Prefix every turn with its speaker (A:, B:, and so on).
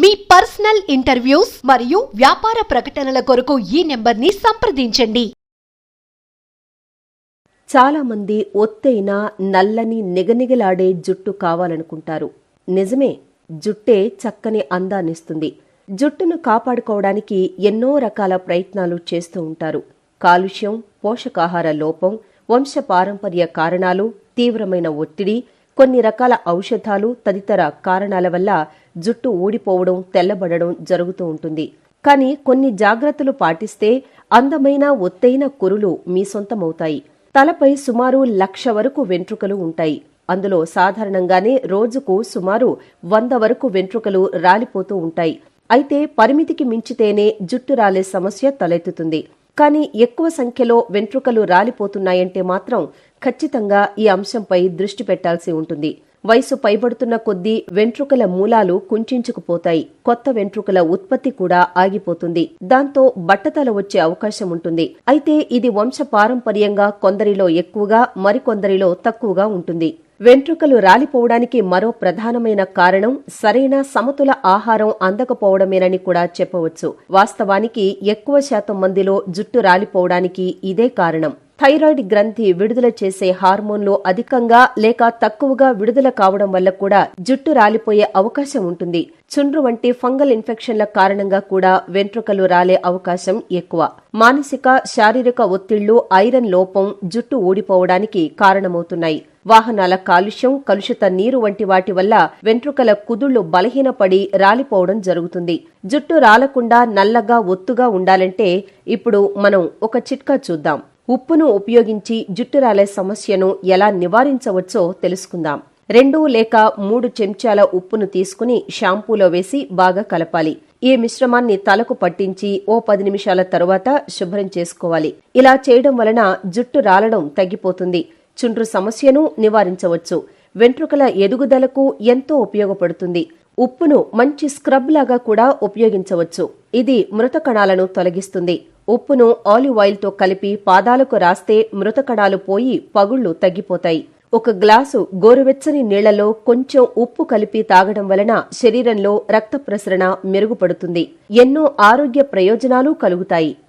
A: మీ personal interviews మరియు వ్యాపార ప్రకటనల కొరకు ఈ నెంబర్ని సంప్రదించండి.
B: చాలామంది ఒత్తైన నల్లని నిగనిగలాడే జుట్టు కావాలనుకుంటారు. నిజమే జుట్టే చక్కని అందాన్నిస్తుంది. జుట్టును కాపాడుకోవడానికి ఎన్నో రకాల ప్రయత్నాలు చేస్తూ ఉంటారు. కాలుష్యం పోషకాహార లోపం వంశపారంపర్య కారణాలు తీవ్రమైన ఒత్తిడి కొన్ని రకాల ఔషధాలు తదితర కారణాల వల్ల జుట్టు ఊడిపోవడం తెల్లబడడం జరుగుతూ ఉంటుంది. కానీ కొన్ని జాగ్రత్తలు పాటిస్తే అందమైన ఒత్తైన కురులు మీ సొంతమవుతాయి. తలపై సుమారు లక్ష వరకు వెంట్రుకలు ఉంటాయి. అందులో సాధారణంగానే రోజుకు సుమారు వంద వరకు వెంట్రుకలు రాలిపోతూ ఉంటాయి. అయితే పరిమితికి మించితేనే జుట్టు రాలే సమస్య తలెత్తుతుంది. కానీ ఎక్కువ సంఖ్యలో వెంట్రుకలు రాలిపోతున్నాయంటే మాత్రం ఖచ్చితంగా ఈ అంశంపై దృష్టి పెట్టాల్సి ఉంటుంది. వయసు పైబడుతున్న కొద్దీ వెంట్రుకల మూలాలు కుంచుకుపోతాయి కొత్త వెంట్రుకల ఉత్పత్తి కూడా ఆగిపోతుంది. దాంతో బట్టతల వచ్చే అవకాశం ఉంటుంది. అయితే ఇది వంశ పారంపర్యంగా కొందరిలో ఎక్కువగా మరికొందరిలో తక్కువగా ఉంటుంది. వెంట్రుకలు రాలిపోవడానికి మరో ప్రధానమైన కారణం సరైన సమతుల ఆహారం అందకపోవడమేనని కూడా చెప్పవచ్చు. వాస్తవానికి ఎక్కువ శాతం మందిలో జుట్టు రాలిపోవడానికి ఇదే కారణం. థైరాయిడ్ గ్రంథి విడుదల చేసే హార్మోన్లు అధికంగా లేక తక్కువగా విడుదల కావడం వల్ల కూడా జుట్టు రాలిపోయే అవకాశం ఉంటుంది. చుండ్రు వంటి ఫంగల్ ఇన్ఫెక్షన్ల కారణంగా కూడా వెంట్రుకలు రాలే అవకాశం ఎక్కువ. మానసిక శారీరక ఒత్తిళ్ళు ఐరన్ లోపం జుట్టు ఊడిపోవడానికి కారణమవుతున్నాయి. వాహనాల కాలుష్యం కలుషిత నీరు వంటి వాటి వల్ల వెంట్రుకల కుదుళ్ళు బలహీనపడి రాలిపోవడం జరుగుతుంది. జుట్టు రాలకుండా నల్లగా ఒత్తుగా ఉండాలంటే ఇప్పుడు మనం ఒక చిట్కా చూద్దాం. ఉప్పును ఉపయోగించి జుట్టు రాలే సమస్యను ఎలా నివారించవచ్చో తెలుసుకుందాం. రెండు లేక మూడు చెంచాల ఉప్పును తీసుకుని షాంపూలో వేసి బాగా కలపాలి. ఈ మిశ్రమాన్ని తలకు పట్టించి ఓ పది నిమిషాల తరువాత శుభ్రం చేసుకోవాలి. ఇలా చేయడం వలన జుట్టు రాలడం తగ్గిపోతుంది. చుండ్రు సమస్యను నివారించవచ్చు. వెంట్రుకల ఎదుగుదలకు ఎంతో ఉపయోగపడుతుంది. ఉప్పును మంచి స్క్రబ్ లాగా కూడా ఉపయోగించవచ్చు. ఇది మృత కణాలను తొలగిస్తుంది. ఉప్పును ఆలివ్ ఆయిల్తో కలిపి పాదాలకు రాస్తే మృత కణాలు పోయి పగుళ్ళు తగ్గిపోతాయి. ఒక గ్లాసు గోరువెచ్చని నీళ్ళలో కొంచెం ఉప్పు కలిపి తాగడం వలన శరీరంలో రక్త ప్రసరణ మెరుగుపడుతుంది. ఎన్నో ఆరోగ్య ప్రయోజనాలు కలుగుతాయి.